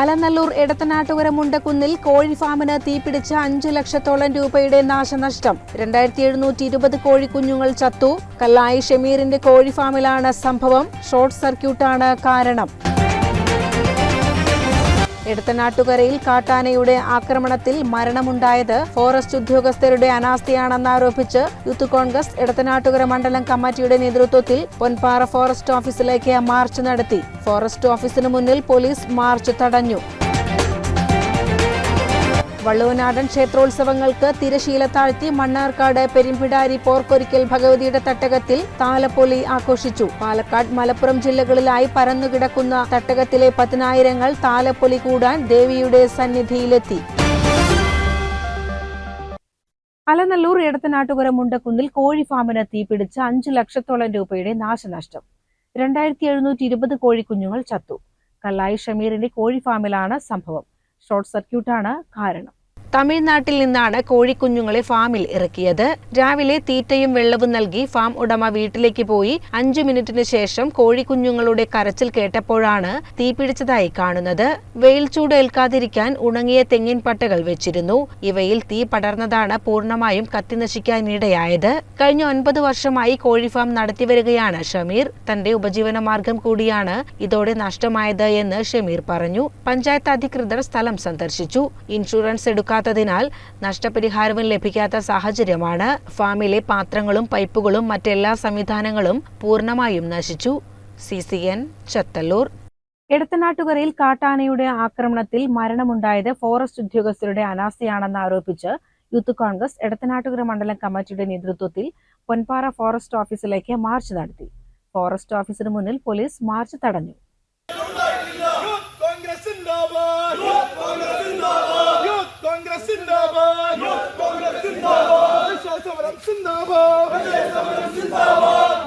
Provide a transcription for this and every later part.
അലനല്ലൂർ എടത്തനാട്ടുകര മുണ്ടക്കുന്നിൽ കോഴി ഫാമിന് തീപിടിച്ച അഞ്ചു ലക്ഷത്തോളം രൂപയുടെ നാശനഷ്ടം. രണ്ടായിരത്തി എഴുന്നൂറ്റി ഇരുപത് കോഴിക്കുഞ്ഞുങ്ങൾ ചത്തു. കല്ലായി ഷമീറിന്റെ കോഴിഫാമിലാണ് സംഭവം. ഷോർട്ട് സർക്യൂട്ടാണ് കാരണം. എടത്തനാട്ടുകരയിൽ കാട്ടാനയുടെ ആക്രമണത്തിൽ മരണമുണ്ടായത് ഫോറസ്റ്റ് ഉദ്യോഗസ്ഥരുടെ അനാസ്ഥയാണെന്നാരോപിച്ച് യൂത്ത് കോൺഗ്രസ് എടത്തനാട്ടുകര മണ്ഡലം കമ്മിറ്റിയുടെ നേതൃത്വത്തിൽ പൊൻപാറ ഫോറസ്റ്റ് ഓഫീസിലേക്ക് മാർച്ച് നടത്തി. ഫോറസ്റ്റ് ഓഫീസിന് മുന്നിൽ പോലീസ് മാർച്ച് തടഞ്ഞു. വള്ളുവനാടൻ ക്ഷേത്രോത്സവങ്ങൾക്ക് തിരശീല താഴ്ത്തി മണ്ണാർക്കാട് പെരുമ്പിടാരി പോർക്കൊരിക്കൽ ഭഗവതിയുടെ തട്ടകത്തിൽ താലപ്പൊലി ആഘോഷിച്ചു. പാലക്കാട് മലപ്പുറം ജില്ലകളിലായി പരന്നുകിടക്കുന്ന തട്ടകത്തിലെ പതിനായിരങ്ങൾ താലപ്പൊലി കൂടാൻ ദേവിയുടെ സന്നിധിയിലെത്തി. അലനല്ലൂർ ഇടത്തനാട്ടുകര മുണ്ടക്കുന്നിൽ കോഴി ഫാമിന് തീപിടിച്ച് അഞ്ചു ലക്ഷത്തോളം രൂപയുടെ നാശനഷ്ടം. രണ്ടായിരത്തി എഴുന്നൂറ്റി ഇരുപത് കോഴിക്കുഞ്ഞുങ്ങൾ ചത്തു. കല്ലായി ഷമീറിന്റെ കോഴി ഫാമിലാണ് സംഭവം. ഷോർട്ട് സർക്യൂട്ടാണ് കാരണം. തമിഴ്നാട്ടിൽ നിന്നാണ് കോഴിക്കുഞ്ഞുങ്ങളെ ഫാമിൽ ഇറക്കിയത്. രാവിലെ തീറ്റയും വെള്ളവും നൽകി ഫാം ഉടമ വീട്ടിലേക്ക് പോയി. അഞ്ചു മിനിറ്റിന് ശേഷം കോഴിക്കുഞ്ഞുങ്ങളുടെ കരച്ചിൽ കേട്ടപ്പോഴാണ് തീപിടിച്ചതായി കാണുന്നത്. വെയിൽ ചൂട് ഏൽക്കാതിരിക്കാൻ ഉണങ്ങിയ തെങ്ങിൻ പട്ടകൾ വെച്ചിരുന്നു. ഇവയിൽ തീ പടർന്നതാണ് പൂർണമായും കത്തിനശിക്കാനിടയായത് കഴിഞ്ഞ ഒൻപത് വർഷമായി കോഴി ഫാം നടത്തിവരികയാണ് ഷമീർ. തന്റെ ഉപജീവന മാർഗം കൂടിയാണ് ഇതോടെ നഷ്ടമായത് എന്ന് ഷമീർ പറഞ്ഞു. പഞ്ചായത്ത് അധികൃതർ സ്ഥലം സന്ദർശിച്ചു. ഇൻഷുറൻസ് എടുക്കാത്തതിനാൽ നഷ്ടപരിഹാരവും ലഭിക്കാത്ത സാഹചര്യമാണ്. ഫാമിലെ പാത്രങ്ങളും പൈപ്പുകളും മറ്റെല്ലാ സംവിധാനങ്ങളും പൂർണമായും നശിച്ചു. C C N Chathallur. എടത്തനാട്ടുകരയിൽ കാട്ടാനയുടെ ആക്രമണത്തിൽ മരണമുണ്ടായത് ഫോറസ്റ്റ് ഉദ്യോഗസ്ഥരുടെ അനാസ്ഥയാണെന്ന് ആരോപിച്ച് യൂത്ത് കോൺഗ്രസ് എടത്തനാട്ടുകര മണ്ഡലം കമ്മിറ്റിയുടെ നേതൃത്വത്തിൽ പൊൻപാറ ഫോറസ്റ്റ് ഓഫീസിലേക്ക് മാർച്ച് നടത്തി. ഫോറസ്റ്റ് ഓഫീസിന് മുന്നിൽ പോലീസ് മാർച്ച് തടഞ്ഞു കോൺഗ്രസ് സിന്ദാബാദ് യൂത്ത് കോൺഗ്രസ് സിന്ദാബാദ് യൂത്ത് കോൺഗ്രസ് സിന്ദാബാദ്. കോൺഗ്രസ് സിന്ദാബാദ്. സമരം സിന്ദാബാദ്. സമരം സിന്ദാബാദ്.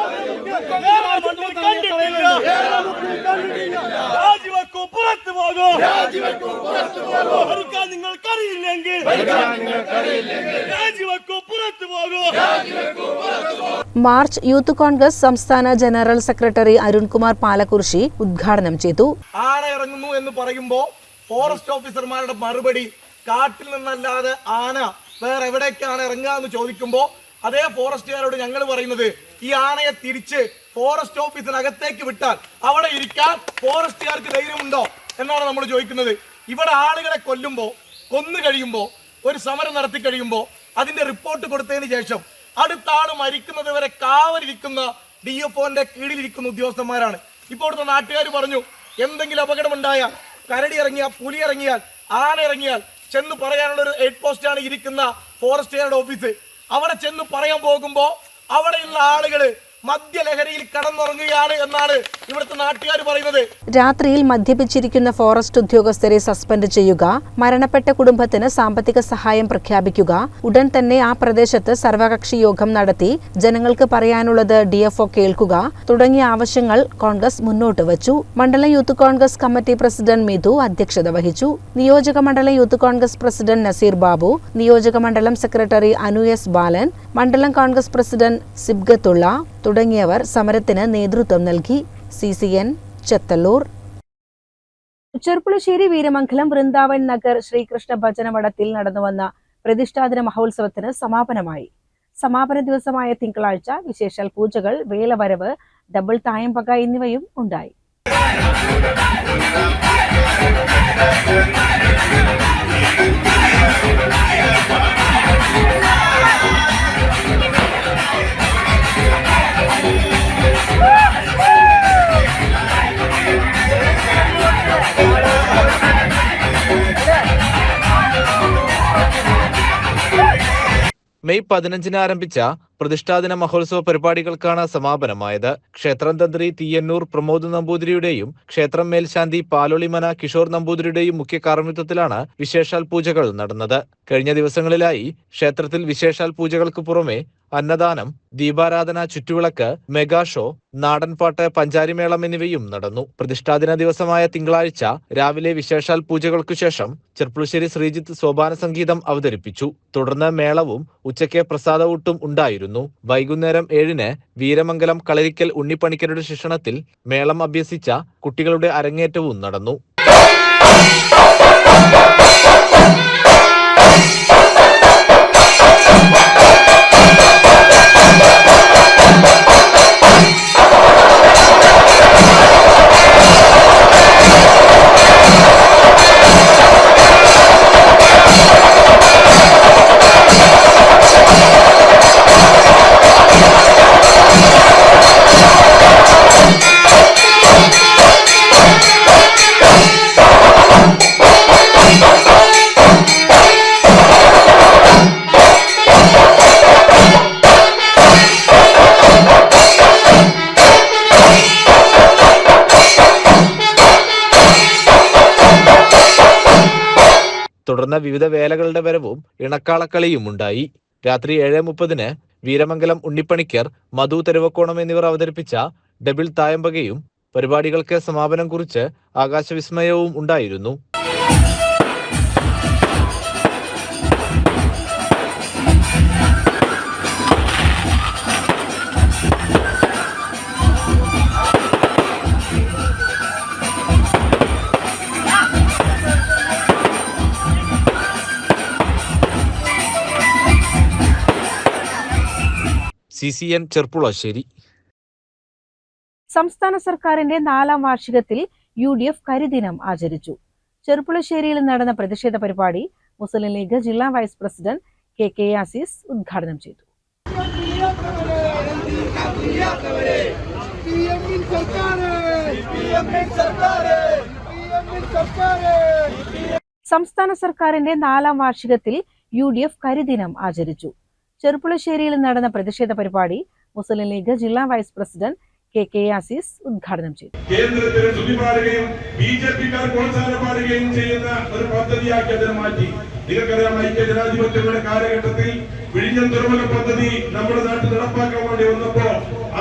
രാജിവെക്കൂ പുറത്തു പോകൂ ഭരിക്കാൻ നിങ്ങൾക്കറിയില്ലെങ്കിൽ രാജിവെക്കൂ പുറത്തു പോകൂ മാർച്ച് യൂത്ത് കോൺഗ്രസ് സംസ്ഥാന ജനറൽ സെക്രട്ടറി അരുൺകുമാർ പാലക്കുറിശി ഉദ്ഘാടനം ചെയ്തു. ആന ഇറങ്ങുന്നു എന്ന് പറയുമ്പോ ഫോറസ്റ്റ് ഓഫീസർമാരുടെ മറുപടി കാട്ടിൽ നിന്നല്ലാതെ ആന വേറെ എവിടേക്കാണ് ഇറങ്ങുക എന്ന് ചോദിക്കുമ്പോ അതേ ഫോറസ്റ്റുകാരോട് ഞങ്ങൾ പറയുന്നത് ഈ ആനയെ തിരിച്ച് ഫോറസ്റ്റ് ഓഫീസിനകത്തേക്ക് വിട്ടാൽ അവിടെ ഇരിക്കാൻ ഫോറസ്റ്റുകാർക്ക് ധൈര്യമുണ്ടോ എന്നാണ് നമ്മൾ ചോദിക്കുന്നത്. ഇവിടെ ആളുകളെ കൊല്ലുമ്പോൾ കൊന്നു കഴിയുമ്പോൾ ഒരു സമരം നടത്തി കഴിയുമ്പോൾ അതിന്റെ റിപ്പോർട്ട് കൊടുത്തതിന് ശേഷം അടുത്ത ആൾ മരിക്കുന്നത് വരെ കാവലിരിക്കുന്ന ഡി എഫ് ഒന്റെ കീഴിലിരിക്കുന്ന ഉദ്യോഗസ്ഥന്മാരാണ്. ഇപ്പോൾ ഇവിടുത്തെ നാട്ടുകാർ പറഞ്ഞു എന്തെങ്കിലും അപകടമുണ്ടായാൽ കരടി ഇറങ്ങിയാൽ പുലി ഇറങ്ങിയാൽ ആന ഇറങ്ങിയാൽ ചെന്ന് പറയാനുള്ള ഒരു ഹെഡ് പോസ്റ്റാണ് ഇരിക്കുന്ന ഫോറസ്റ്റുകാരുടെ ഓഫീസ് അവിടെ ചെന്ന് പറയാൻ പോകുമ്പോ അവിടെയുള്ള ആളുകൾ മദ്യലഹരിയിൽ കടന്നുറങ്ങുകയാണ് എന്നാണ് ഇവിടുത്തെ നാട്ടുകാർ പറയുന്നത്. രാത്രിയിൽ മദ്യപിച്ചിരിക്കുന്ന ഫോറസ്റ്റ് ഉദ്യോഗസ്ഥരെ സസ്പെൻഡ് ചെയ്യുക മരണപ്പെട്ട കുടുംബത്തിന് സാമ്പത്തിക സഹായം പ്രഖ്യാപിക്കുക. ഉടൻ തന്നെ ആ പ്രദേശത്ത് സർവകക്ഷി യോഗം നടത്തി ജനങ്ങൾക്ക് പറയാനുള്ളത് ഡിഎഫ്ഒ കേൾക്കുക. തുടങ്ങിയ ആവശ്യങ്ങൾ കോൺഗ്രസ് മുന്നോട്ട് വച്ചു. മണ്ഡല youth Congress committee president Mithu അധ്യക്ഷത വഹിച്ചു. നിയോജക മണ്ഡലം യൂത്ത് കോൺഗ്രസ് പ്രസിഡന്റ് നസീർ ബാബു നിയോജക മണ്ഡലം സെക്രട്ടറി അനു എസ് ബാലൻ മണ്ഡലം കോൺഗ്രസ് പ്രസിഡന്റ് സിബ്ഗത്തുള്ള തുടങ്ങിയവർ സമരത്തിന് നേതൃത്വം നൽകി. C C N Chethallur. Cherpulassery Veeramangalam Vrindavan Nagar Sreekrishna ഭജനമഠത്തിൽ നടന്നുവന്ന പ്രതിഷ്ഠാദിന മഹോത്സവത്തിന് സമാപനമായി. സമാപന ദിവസമായ തിങ്കളാഴ്ച വിശേഷാൽ പൂജകൾ വേലവരവ് ഡബിൾ തായമ്പക എന്നിവയും ഉണ്ടായി. മെയ് പതിനഞ്ചിന് ആരംഭിച്ച പ്രതിഷ്ഠാദിന മഹോത്സവ പരിപാടികൾക്കാണ് സമാപനമായത്. ക്ഷേത്രം തന്ത്രി തീയന്നൂർ പ്രമോദ് നമ്പൂതിരിയുടെയും ക്ഷേത്രം മേൽശാന്തി പാലോളിമന കിഷോർ നമ്പൂതിരിയുടെയും മുഖ്യ കാർമ്മിത്വത്തിലാണ് വിശേഷാൽ പൂജകൾ നടന്നത്. കഴിഞ്ഞ ദിവസങ്ങളിലായി ക്ഷേത്രത്തിൽ വിശേഷാൽ പൂജകൾക്ക് പുറമെ അന്നദാനം ദീപാരാധന ചുറ്റുവിളക്ക് മെഗാ ഷോ നാടൻപാട്ട് പഞ്ചാരിമേളം എന്നിവയും നടന്നു. പ്രതിഷ്ഠാദിന ദിവസമായ തിങ്കളാഴ്ച രാവിലെ വിശേഷാൽ പൂജകൾക്കു ശേഷം ചെർപ്പുളശ്ശേരി ശ്രീജിത്ത് സോപാന സംഗീതം അവതരിപ്പിച്ചു. തുടർന്ന് മേളവും ഉച്ചയ്ക്ക് പ്രസാദവൂട്ടും ഉണ്ടായിരുന്നു. വൈകുന്നേരം ഏഴിന് വീരമംഗലം കളരിക്കൽ ഉണ്ണിപ്പണിക്കരുടെ ശിക്ഷണത്തിൽ മേളം അഭ്യസിച്ച കുട്ടികളുടെ അരങ്ങേറ്റവും നടന്നു. വിവിധ വേലകളുടെ വരവും ഇണക്കാളക്കളിയും ഉണ്ടായി. രാത്രി ഏഴ് മുപ്പതിന് വീരമംഗലം ഉണ്ണിപ്പണിക്കർ മധു തെരുവക്കോണം എന്നിവർ അവതരിപ്പിച്ച ഡബിൾ തായമ്പകയും പരിപാടികൾക്ക് സമാപനം കുറിച്ച് ആകാശവിസ്മയവും ഉണ്ടായിരുന്നു. സി സി എൻ ചെർപ്പുളശ്ശേരി സംസ്ഥാന സർക്കാരിന്റെ നാലാം വാർഷികത്തിൽ യു ഡി എഫ് കരിദിനം ആചരിച്ചു. ചെറുപ്പുളശ്ശേരിയിൽ നടന്ന പ്രതിഷേധ പരിപാടി മുസ്ലിം ലീഗ് ജില്ലാ vice president K K Azeez ഉദ്ഘാടനം ചെയ്തു. സംസ്ഥാന സർക്കാരിന്റെ നാലാം വാർഷികത്തിൽ യു ഡി എഫ് കരിദിനം ആചരിച്ചു. ചെറുപ്പുളശ്ശേരിയിൽ നടന്ന പ്രതിഷേധ പരിപാടി മുസ്ലിം ലീഗ് ജില്ലാ vice president K K Azeez ഉദ്ഘാടനം ചെയ്തു. ജനാധിപത്യങ്ങളുടെ കാലഘട്ടത്തിൽ വിഴിഞ്ഞം തുറമുഖ പദ്ധതി നമ്മുടെ നാട്ടിൽ നടപ്പാക്കാൻ വേണ്ടി വന്നപ്പോ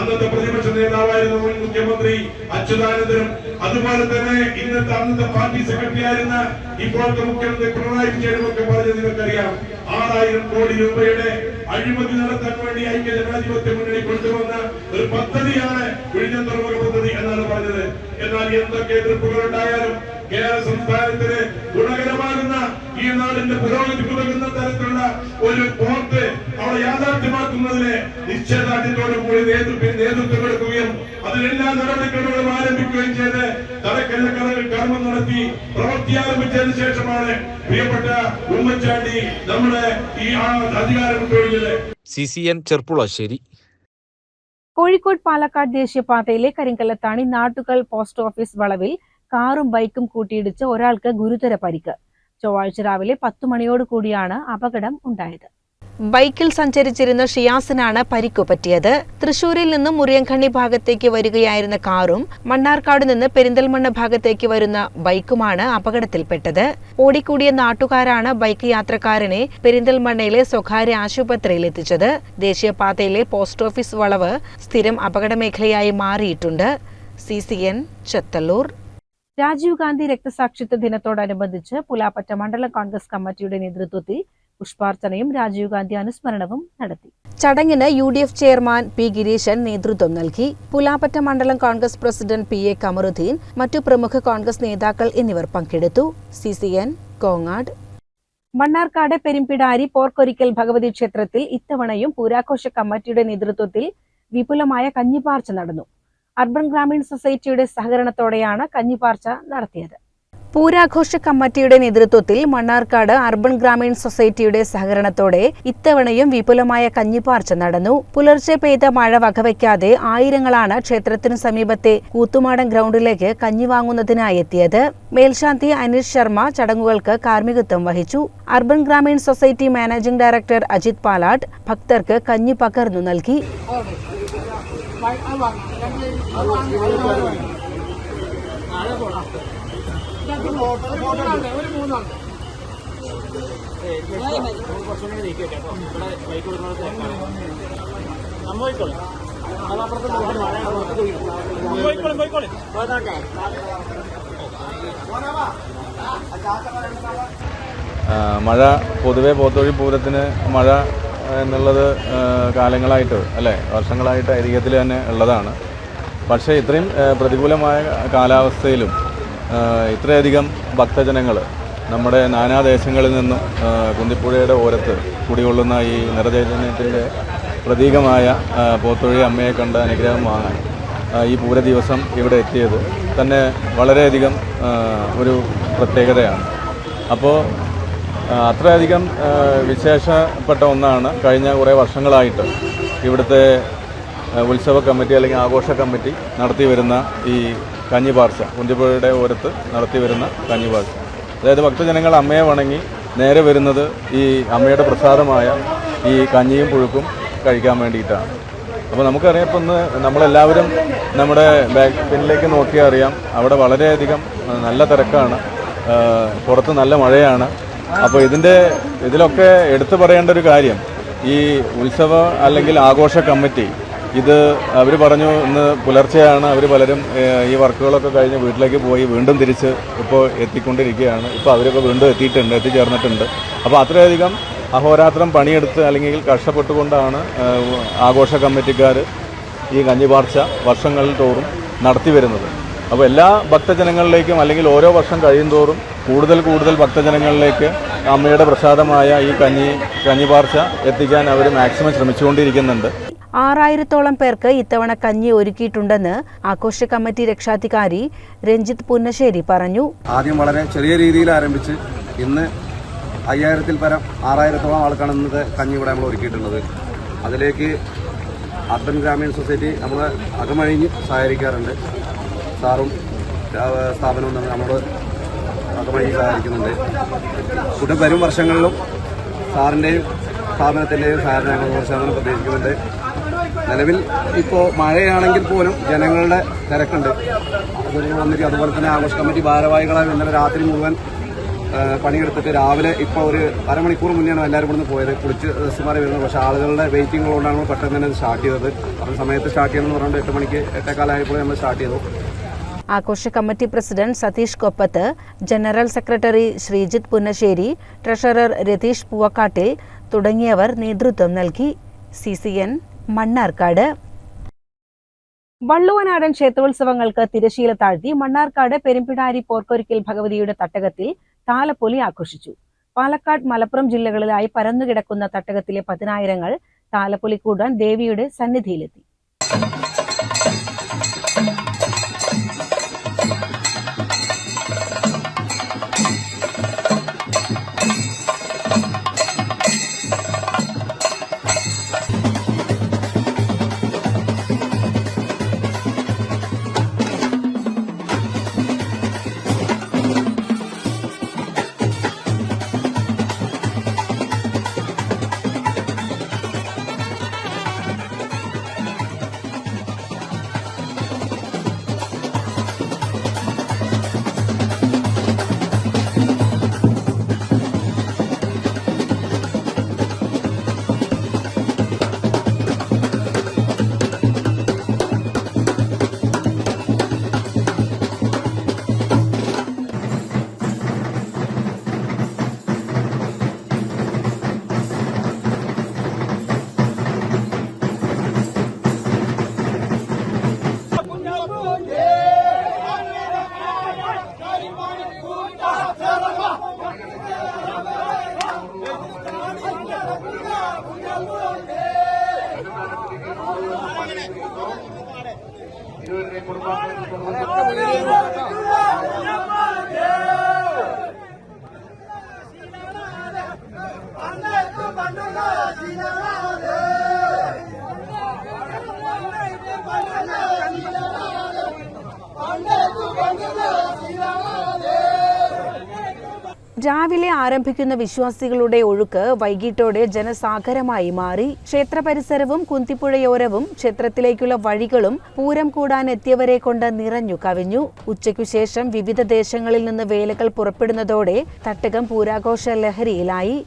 അന്നത്തെ പ്രതിപക്ഷ നേതാവായിരുന്നു മുൻ മുഖ്യമന്ത്രി അച്യുതാനന്ദനും. അതുപോലെ തന്നെ ഇന്നത്തെ അന്നത്തെ പാർട്ടി സെക്രട്ടറി ആയിരുന്ന ഇപ്പോഴത്തെ മുഖ്യമന്ത്രി പിണറായി വിജയനും ഒക്കെ പറഞ്ഞത് നിങ്ങൾക്കറിയാം. ആറായിരം കോടി രൂപയുടെ അഴിമതി നടത്താൻ വേണ്ടി ഐക്യ ജനാധിപത്യ മുന്നണി കൊണ്ടുവന്ന ഒരു പദ്ധതിയാണ് വിഴിഞ്ഞം തുറമുഖ പദ്ധതി എന്നാണ് പറഞ്ഞത്. എന്നാൽ എന്തൊക്കെ എതിർപ്പുകൾ ഉണ്ടായാലും കേരള സംസ്ഥാനത്തിന് ഗുണകരമാകുന്ന ഈ നാടിന്റെ പുരോഗതി പുതുകുന്ന തരത്തിലുള്ള ഒരു പോർട്ട് അവിടെ യാഥാർത്ഥ്യമാക്കുന്നതിന് നിശ്ചയദാർഢ്യത്തോടുകൂടി നേതൃത്വം നേതൃത്വം എടുക്കുകയും അതിലെല്ലാ നടപടിക്രമങ്ങളും ആരംഭിക്കുകയും ചെയ്ത് തലക്കല്ല കഥകൾ കർമ്മം നടത്തി പ്രവൃത്തി ആരംഭിച്ചതിന് ശേഷമാണ് പ്രിയപ്പെട്ട ഉമ്മൻചാണ്ടി നമ്മുടെ ഈ ആ അധികാരം വിട്ടൊഴിഞ്ഞത് C C N Cherpulassery. Kozhikode Palakkad ദേശീയപാതയിലെ കരിങ്കല്ലത്താണി നാട്ടുകൾ പോസ്റ്റ് ഓഫീസ് വളവിൽ കാറും ബൈക്കും കൂട്ടിയിടിച്ച് ഒരാൾക്ക് ഗുരുതര പരിക്ക്. ചൊവ്വാഴ്ച രാവിലെ പത്തു മണിയോട് കൂടിയാണ് അപകടം ഉണ്ടായത്. ബൈക്കിൽ സഞ്ചരിച്ചിരുന്ന ഷിയാസിനാണ് പരിക്കു പറ്റിയത്. തൃശൂരിൽ നിന്നും മുറിയങ്കണ്ണി ഭാഗത്തേക്ക് വരികയായിരുന്ന കാറും മണ്ണാർക്കാട് നിന്ന് പെരിന്തൽമണ്ണ ഭാഗത്തേക്ക് വരുന്ന ബൈക്കുമാണ് അപകടത്തിൽപ്പെട്ടത്. ഓടിക്കൂടിയ നാട്ടുകാരാണ് ബൈക്ക് യാത്രക്കാരനെ പെരിന്തൽമണ്ണയിലെ സ്വകാര്യ ആശുപത്രിയിൽ എത്തിച്ചത്. ദേശീയപാതയിലെ പോസ്റ്റ് ഓഫീസ് വളവ് സ്ഥിരം അപകടമേഖലയായി മാറിയിട്ടുണ്ട്. C C N Chethallur. Rajiv Gandhi രക്തസാക്ഷിത്വ ദിനത്തോടനുബന്ധിച്ച് പുലാപ്പറ്റ മണ്ഡലം കോൺഗ്രസ് കമ്മിറ്റിയുടെ നേതൃത്വത്തിൽ പുഷ്പാർച്ചനയും രാജീവ് ഗാന്ധി അനുസ്മരണവും നടത്തി. ചടങ്ങിന് U D F chairman P Gireeshan നേതൃത്വം നൽകി. പുലാപ്പറ്റ മണ്ഡലം Congress president P A Kamaruddin മറ്റു പ്രമുഖ കോൺഗ്രസ് നേതാക്കൾ എന്നിവർ പങ്കെടുത്തു. C C N Kongad. Mannarkkad Perumbidari Porkkorikkal Bhagavathi ക്ഷേത്രത്തിൽ ഇത്തവണയും പൂരാഘോഷ കമ്മിറ്റിയുടെ നേതൃത്വത്തിൽ വിപുലമായ കഞ്ഞിപ്പാർച്ച നടന്നു. അർബൻ ഗ്രാമീൺ സൊസൈറ്റിയുടെ സഹകരണത്തോടെയാണ് കഞ്ഞിപ്പാർച്ച നടത്തിയത്. പൂരാഘോഷ കമ്മിറ്റിയുടെ നേതൃത്വത്തിൽ മണ്ണാർക്കാട് അർബൻ ഗ്രാമീൺ സൊസൈറ്റിയുടെ സഹകരണത്തോടെ ഇത്തവണയും വിപുലമായ കഞ്ഞിപ്പാർച്ച നടന്നു. പുലർച്ചെ പെയ്ത മഴ വകവയ്ക്കാതെ ആയിരങ്ങളാണ് ക്ഷേത്രത്തിനു സമീപത്തെ കൂത്തുമാടം ഗ്രൗണ്ടിലേക്ക് കഞ്ഞി വാങ്ങുന്നതിനായി എത്തിയത്. മേൽശാന്തി അനിൽ ശർമ്മ ചടങ്ങുകൾക്ക് കാർമ്മികത്വം വഹിച്ചു. Urban Grameen society managing director Ajith Palatt ഭക്തർക്ക് കഞ്ഞി പകർന്നു നൽകി. ആ, മഴ പൊതുവെ പോത്തൊഴി പൂരത്തിന് മഴ എന്നുള്ളത് കാലങ്ങളായിട്ട് അല്ലേ വർഷങ്ങളായിട്ട് ഐതിഹ്യത്തിൽ തന്നെ ഉള്ളതാണ്. പക്ഷേ ഇത്രയും പ്രതികൂലമായ കാലാവസ്ഥയിലും ഇത്രയധികം ഭക്തജനങ്ങൾ നമ്മുടെ നാനാദേശങ്ങളിൽ നിന്നും കുന്തിപ്പുഴയുടെ ഓരത്ത് കുടികൊള്ളുന്ന ഈ നിറചൈതന്യത്തിന്റെ പ്രതീകമായ പോത്തൊഴി അമ്മയെ കണ്ട് അനുഗ്രഹം വാങ്ങാൻ ഈ പൂര ദിവസം ഇവിടെ എത്തിയത് തന്നെ വളരെയധികം ഒരു പ്രത്യേകതയാണ്. അപ്പോൾ അത്രയധികം വിശേഷപ്പെട്ട ഒന്നാണ് കഴിഞ്ഞ കുറേ വർഷങ്ങളായിട്ട് ഇവിടുത്തെ ഉത്സവ കമ്മിറ്റി അല്ലെങ്കിൽ ആഘോഷ കമ്മിറ്റി നടത്തി വരുന്ന ഈ കഞ്ഞിപാർച്ച കുഞ്ചിപ്പുഴയുടെ ഓരത്ത് നടത്തി വരുന്ന കഞ്ഞിപാർച്ച അതായത് ഭക്തജനങ്ങൾ അമ്മയെ വണങ്ങി നേരെ വരുന്നത് ഈ അമ്മയുടെ പ്രസാദമായ ഈ കഞ്ഞിയും പുഴുക്കും കഴിക്കാൻ വേണ്ടിയിട്ടാണ്. അപ്പോൾ നമുക്കറിയാം ഇപ്പം ഇന്ന് നമ്മളെല്ലാവരും നമ്മുടെ ബാക്ക് പിന്നിലേക്ക് നോക്കിയാൽ അറിയാം അവിടെ വളരെയധികം നല്ല തിരക്കാണ് പുറത്ത് നല്ല മഴയാണ്. അപ്പോൾ ഇതിന്റെ ഇതിലൊക്കെ എടുത്തു പറയേണ്ട ഒരു കാര്യം ഈ ഉത്സവ അല്ലെങ്കിൽ ആഘോഷ കമ്മിറ്റി ഇത് അവർ പറഞ്ഞു ഇന്ന് പുലർച്ചെയാണ് അവർ പലരും ഈ വർക്കുകളൊക്കെ കഴിഞ്ഞ് വീട്ടിലേക്ക് പോയി വീണ്ടും തിരിച്ച് ഇപ്പോൾ എത്തിക്കൊണ്ടിരിക്കുകയാണ്. ഇപ്പോൾ അവരൊക്കെ വീണ്ടും എത്തിയിട്ടുണ്ട് എത്തിച്ചേർന്നിട്ടുണ്ട്. അപ്പോൾ അത്രയധികം അഹോരാത്രം പണിയെടുത്ത് അല്ലെങ്കിൽ കഷ്ടപ്പെട്ടുകൊണ്ടാണ് ആഘോഷ കമ്മിറ്റിക്കാർ ഈ കഞ്ഞിപാർച്ച വർഷങ്ങളിൽ തോറും നടത്തി വരുന്നത്. അപ്പോൾ എല്ലാ ഭക്തജനങ്ങളിലേക്കും അല്ലെങ്കിൽ ഓരോ വർഷം കഴിയുന്തോറും കൂടുതൽ കൂടുതൽ ഭക്തജനങ്ങളിലേക്ക് അമ്മയുടെ പ്രസാദമായ ഈ കഞ്ഞി കഞ്ഞിപാർച്ച എത്തിക്കാൻ അവർ മാക്സിമം ശ്രമിച്ചുകൊണ്ടിരിക്കുന്നുണ്ട്. ആറായിരത്തോളം പേർക്ക് ഇത്തവണ കഞ്ഞി ഒരുക്കിയിട്ടുണ്ടെന്ന് ആഘോഷ കമ്മിറ്റി രക്ഷാധികാരി രഞ്ജിത്ത് പുന്നശ്ശേരി പറഞ്ഞു. ആദ്യം വളരെ ചെറിയ രീതിയിൽ ആരംഭിച്ച് ഇന്ന് അയ്യായിരത്തിൽ പരം ആറായിരത്തോളം ആൾക്കാണ് ഇന്നത്തെ കഞ്ഞി ഇവിടെ നമ്മൾ ഒരുക്കിയിട്ടുള്ളത്. അതിലേക്ക് അർബൻ ഗ്രാമീൺ സൊസൈറ്റി നമ്മൾ അകമഴിഞ്ഞ് സഹകരിക്കാറുണ്ട്. സാറും സ്ഥാപനവും തമ്മിൽ നമ്മളോട് അകമഴിഞ്ഞ് സഹകരിക്കുന്നുണ്ട്. ഉടൻ വരും വർഷങ്ങളിലും സാറിന്റെയും സ്ഥാപനത്തിന്റെയും സഹകരണം ഞങ്ങൾ പ്രതീക്ഷിക്കുന്നുണ്ട്. നിലവിൽ ഇപ്പോൾ മഴയാണെങ്കിൽ പോലും ജനങ്ങളുടെ തിരക്കുണ്ട്. അത് വന്നിട്ട് അതുപോലെ തന്നെ ആഘോഷ കമ്മിറ്റി ഭാരവാഹികളായി ഇന്നലെ രാത്രി മുഴുവൻ പണിയെടുത്തിട്ട് രാവിലെ ഇപ്പോൾ ഒരു അരമണിക്കൂർ മുന്നെയാണ് എല്ലാവരും ഇവിടുന്ന് പോയത്. കുളിച്ച് ഡ്രസ്സ് മാറി വരുന്നത്. പക്ഷേ ആളുകളുടെ വെയിറ്റിംഗ് കൊണ്ടാണ് പെട്ടെന്ന് തന്നെ സ്റ്റാർട്ട് ചെയ്തത്. അപ്പം സമയത്ത് സ്റ്റാർട്ട് ചെയ്യണമെന്ന് പറഞ്ഞുകൊണ്ട് എട്ട് മണിക്ക് എട്ടേക്കാലായപ്പോൾ നമ്മൾ സ്റ്റാർട്ട് ചെയ്തു. ആഘോഷ committee president Satheesh Koppath general secretary Sreejith Punnassery treasurer Ratheesh Poovakkattil തുടങ്ങിയവർ നേതൃത്വം നൽകി. C C N Mannarkkad. വള്ളുവനാടൻ ക്ഷേത്രോത്സവങ്ങൾക്ക് തിരശീല താഴ്ത്തി മണ്ണാർക്കാട് പെരുമ്പിടാരി പോർക്കൊരിക്കൽ ഭഗവതിയുടെ തട്ടകത്തിൽ താലപ്പൊലി ആഘോഷിച്ചു. പാലക്കാട് മലപ്പുറം ജില്ലകളിലായി പരന്നുകിടക്കുന്ന തട്ടകത്തിലെ പതിനായിരങ്ങൾ താലപ്പൊലി കൂടാൻ ദേവിയുടെ സന്നിധിയിലെത്തി. രാവിലെ ആരംഭിക്കുന്ന വിശ്വാസികളുടെ ഒഴുക്ക് വൈകിട്ടോടെ ജനസാഗരമായി മാറി. ക്ഷേത്ര പരിസരവും കുന്തിപ്പുഴയോരവും ക്ഷേത്രത്തിലേക്കുള്ള വഴികളും പൂരം കൂടാൻ എത്തിയവരെ കൊണ്ട് നിറഞ്ഞു കവിഞ്ഞു. ഉച്ചയ്ക്കു ശേഷം വിവിധ ദേശങ്ങളിൽ നിന്ന് വേലകൾ പുറപ്പെടുന്നതോടെ തട്ടകം പൂരാഘോഷ ലഹരിയിലായി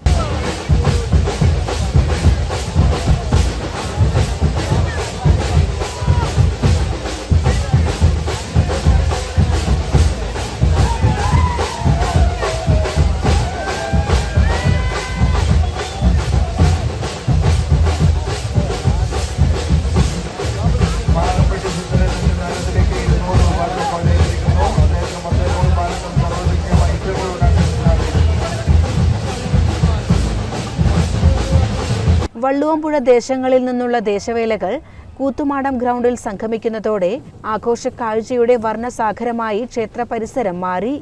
വള്ളുവമ്പുഴ ദേശങ്ങളിൽ നിന്നുള്ള ദേശവേലകൾ കൂത്തുമാടം ഗ്രൗണ്ടിൽ സംഗമിക്കുന്നതോടെ ആഘോഷ കാഴ്ചയുടെ വർണസാഗരമായി ക്ഷേത്ര പരിസരം മാറി.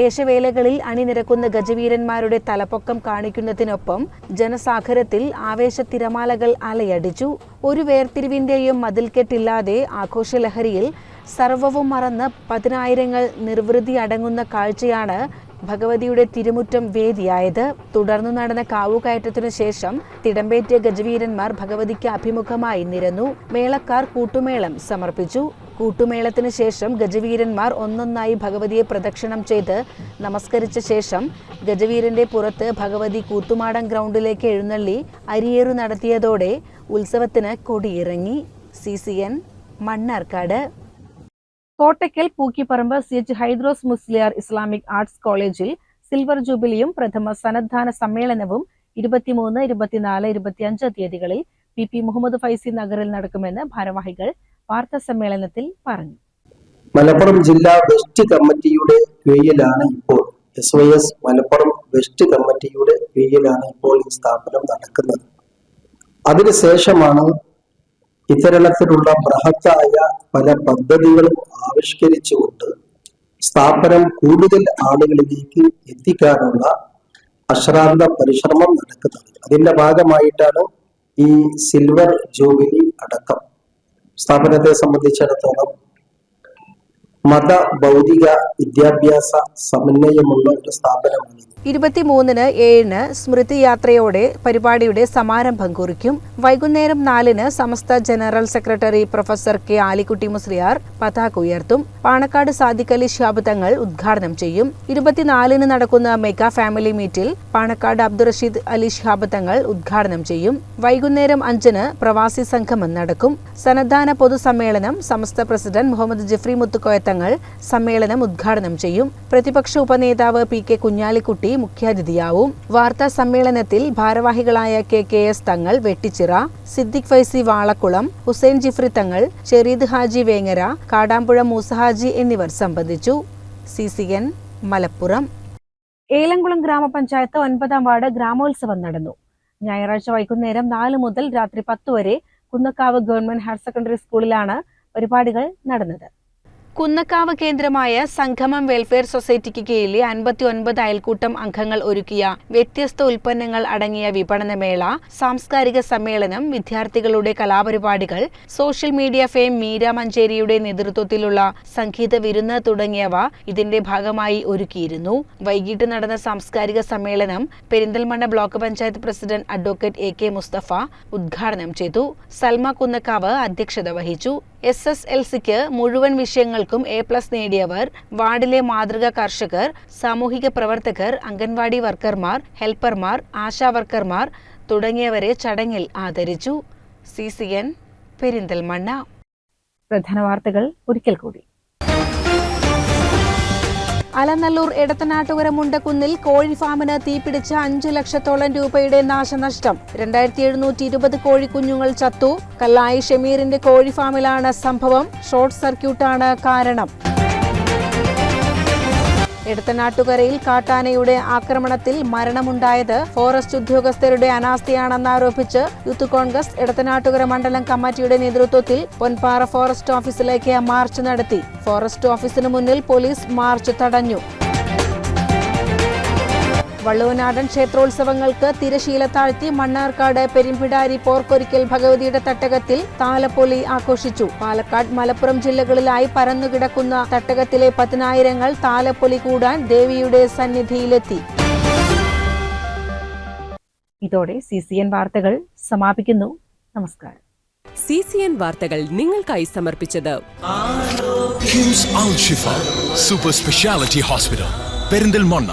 ദേശവേലകളിൽ അണിനിരക്കുന്ന ഗജവീരന്മാരുടെ തലപ്പൊക്കം കാണിക്കുന്നതിനൊപ്പം ജനസാഗരത്തിൽ ആവേശ തിരമാലകൾ അലയടിച്ചു. ഒരു വേർതിരിവിന്റെയും മതിൽക്കെട്ടില്ലാതെ ആഘോഷലഹരിയിൽ സർവവും മറന്ന് പതിനായിരങ്ങൾ നിർവൃതി അടങ്ങുന്ന കാഴ്ചയാണ് ഭഗവതിയുടെ തിരുമുറ്റം വേദിയായത്. തുടർന്നു നടന്ന കാവുകയറ്റത്തിനു ശേഷം തിടമ്പേറ്റിയ ഗജവീരന്മാർ ഭഗവതിക്ക് അഭിമുഖമായി നിരന്നു. മേളക്കാർ കൂട്ടുമേളം സമർപ്പിച്ചു. കൂട്ടുമേളത്തിന് ശേഷം ഗജവീരന്മാർ ഒന്നൊന്നായി ഭഗവതിയെ പ്രദക്ഷിണം ചെയ്ത് നമസ്കരിച്ച ശേഷം ഗജവീരന്റെ പുറത്ത് ഭഗവതി കൂത്തുമാടം ഗ്രൗണ്ടിലേക്ക് എഴുന്നള്ളി അരിയേറു നടത്തിയതോടെ ഉത്സവത്തിന് കൊടിയിറങ്ങി. C C N Mannarkkad. Kottakkal Pookkiparamba C H Hydros Musliyar Islamic arts കോളേജിൽ സിൽവർ ജൂബിലിയും പ്രഥമ സന്നദ്ധാന സമ്മേളനവും ഇരുപത്തിമൂന്ന് ഇരുപത്തിനാല് ഇരുപത്തിയഞ്ച് തീയതികളിൽ പി പി മുഹമ്മദ് ഫൈസി നഗറിൽ നടക്കുമെന്ന് ഭാരവാഹികൾ വാർത്താ സമ്മേളനത്തിൽ പറഞ്ഞു. മലപ്പുറം ജില്ലാ വെസ്റ്റ് കമ്മിറ്റിയുടെ കീഴിലാണ് ഇപ്പോൾ S Y S Malappuram west കമ്മിറ്റിയുടെ കീഴിലാണ് ഇപ്പോൾ ഈ സ്ഥാപനം നടക്കുന്നത്. അതിനുശേഷമാണ് ഇത്തരത്തിലുള്ള ബൃഹത്തായ പല പദ്ധതികളും ആവിഷ്കരിച്ചുകൊണ്ട് സ്ഥാപനം കൂടുതൽ ആളുകളിലേക്ക് എത്തിക്കാനുള്ള അശ്രാന്ത പരിശ്രമം നടക്കുന്നത്. അതിന്റെ ഭാഗമായിട്ടാണ് ഈ സിൽവർ ജൂബിലി അടക്കം. സ്ഥാപനത്തെ സംബന്ധിച്ചിടത്തോളം മത ഭൗതിക വിദ്യാഭ്യാസ സമന്വയമുള്ള ഒരു സ്ഥാപനമാണ് ഇരുപത്തിമൂന്നിന് ഏഴിന് സ്മൃതി യാത്രയോടെ പരിപാടിയുടെ സമാരംഭം കുറിക്കും. വൈകുന്നേരം നാലിന് Samastha general secretary professor K Alikkutty Musliyar പതാക ഉയർത്തും. പാണക്കാട് സാദിഖലി ശാബ് തങ്ങൾ ഉദ്ഘാടനം ചെയ്യും. ഇരുപത്തിനാലിന് നടക്കുന്ന മെഗാ ഫാമിലി മീറ്റിൽ പാണക്കാട് അബ്ദുറഷീദ് അലി ശിഹാബ് തങ്ങൾ ഉദ്ഘാടനം ചെയ്യും. വൈകുന്നേരം അഞ്ചിന് പ്രവാസി സംഗമം നടക്കും. സന്നദ്ധാന പൊതുസമ്മേളനം സമസ്ത പ്രസിഡന്റ് മുഹമ്മദ് ജിഫ്രി മുത്തുക്കോയത്തങ്ങൾ സമ്മേളനം ഉദ്ഘാടനം ചെയ്യും. പ്രതിപക്ഷ ഉപനേതാവ് പി കെ കുഞ്ഞാലിക്കുട്ടി മുഖ്യാതിഥിയാവും. വാർത്താ സമ്മേളനത്തിൽ ഭാരവാഹികളായ കെ കെ എസ് തങ്ങൾ വെട്ടിച്ചിറ സിദ്ദിഖ് ഫൈസി വാളക്കുളം ഹുസൈൻ ജിഫ്രി തങ്ങൾ ഷെരീദ് ഹാജി വേങ്ങര കാടാമ്പുഴ മൂസഹാജി എന്നിവർ സംബന്ധിച്ചു. C C N Malappuram. Elamkulam ഗ്രാമപഞ്ചായത്ത് ഒൻപതാം വാർഡ് ഗ്രാമോത്സവം നടന്നു. ഞായറാഴ്ച വൈകുന്നേരം നാല് മുതൽ രാത്രി പത്ത് വരെ കുന്നക്കാവ് ഗവൺമെന്റ് ഹയർ സെക്കൻഡറി സ്കൂളിലാണ് പരിപാടികൾ നടന്നത്. കുന്നക്കാവ് കേന്ദ്രമായ സംഗമം വെൽഫെയർ സൊസൈറ്റിക്ക് കീഴിലെ അൻപത്തി ഒൻപത് അയൽക്കൂട്ടം അംഗങ്ങൾ ഒരുക്കിയ വ്യത്യസ്ത ഉൽപ്പന്നങ്ങൾ അടങ്ങിയ വിപണനമേള സാംസ്കാരിക സമ്മേളനം വിദ്യാർത്ഥികളുടെ കലാപരിപാടികൾ സോഷ്യൽ മീഡിയ ഫെയിം മീര മഞ്ചേരിയുടെ നേതൃത്വത്തിലുള്ള സംഗീത വിരുന്ന് തുടങ്ങിയവ ഇതിന്റെ ഭാഗമായി ഒരുക്കിയിരുന്നു. വൈകിട്ട് നടന്ന സാംസ്കാരിക സമ്മേളനം Perinthalmanna block panchayat president advocate A K Musthafa ഉദ്ഘാടനം ചെയ്തു. സൽമ കുന്നക്കാവ് അധ്യക്ഷത വഹിച്ചു. എസ് എസ് എൽ സിക്ക് മുഴുവൻ വിഷയങ്ങൾക്കും പരീക്ഷകൾക്കും എ പ്ലസ് നേടിയവർ വാർഡിലെ മാതൃക കർഷകർ സാമൂഹിക പ്രവർത്തകർ അംഗൻവാടി വർക്കർമാർ ഹെൽപ്പർമാർ ആശാ വർക്കർമാർ തുടങ്ങിയവരെ ചടങ്ങിൽ ആദരിച്ചു. C C N Perinthalmanna. പ്രധാന വാർത്തകൾ ഒരിക്കൽ കൂടി. അലനല്ലൂർ എടത്തനാട്ടുകര മുണ്ടക്കുന്നിൽ കോഴി ഫാമിന് തീപിടിച്ച് അഞ്ചു ലക്ഷത്തോളം രൂപയുടെ നാശനഷ്ടം. രണ്ടായിരത്തി എഴുന്നൂറ്റി ഇരുപത് കോഴിക്കുഞ്ഞുങ്ങൾ ചത്തു. കല്ലായി ഷമീറിന്റെ കോഴിഫാമിലാണ് സംഭവം. ഷോർട്ട് സർക്യൂട്ടാണ് കാരണം. എടത്തനാട്ടുകരയിൽ കാട്ടാനയുടെ ആക്രമണത്തിൽ മരണമുണ്ടായത് ഫോറസ്റ്റ് ഉദ്യോഗസ്ഥരുടെ അനാസ്ഥയാണെന്നാരോപിച്ച് യൂത്ത് കോൺഗ്രസ് എടത്തനാട്ടുകര മണ്ഡലം കമ്മിറ്റിയുടെ നേതൃത്വത്തിൽ പൊൻപാറ ഫോറസ്റ്റ് ഓഫീസിലേക്ക് മാർച്ച് നടത്തി. ഫോറസ്റ്റ് ഓഫീസിന് മുന്നിൽ പോലീസ് മാർച്ച് തടഞ്ഞു. വള്ളുവനാടൻ ക്ഷേത്രോത്സവങ്ങൾക്ക് തിരശീല താഴ്ത്തി മണ്ണാർക്കാട് പെരുമ്പിടാരി പോർക്കൊരിക്കൽ ഭഗവതിയുടെ തട്ടകത്തിൽ താലപ്പൊലി ആഘോഷിച്ചു. പാലക്കാട് മലപ്പുറം ജില്ലകളിലായി പരന്നുകിടക്കുന്ന തട്ടകത്തിലെ പതിനായിരങ്ങൾ താലപ്പൊലി കൂടാൻ ദേവിയുടെ സന്നിധിയിലെത്തി. ഇതോടെ സി സി എൻ വാർത്തകൾ സമാപിക്കുന്നു. നമസ്കാരം. സി സി എൻ വാർത്തകൾ നിങ്ങൾക്കായി സമർപ്പിച്ചത് സൂപ്പർ സ്പെഷ്യാലിറ്റി ഹോസ്പിറ്റൽ പെരിന്തൽമണ്ണ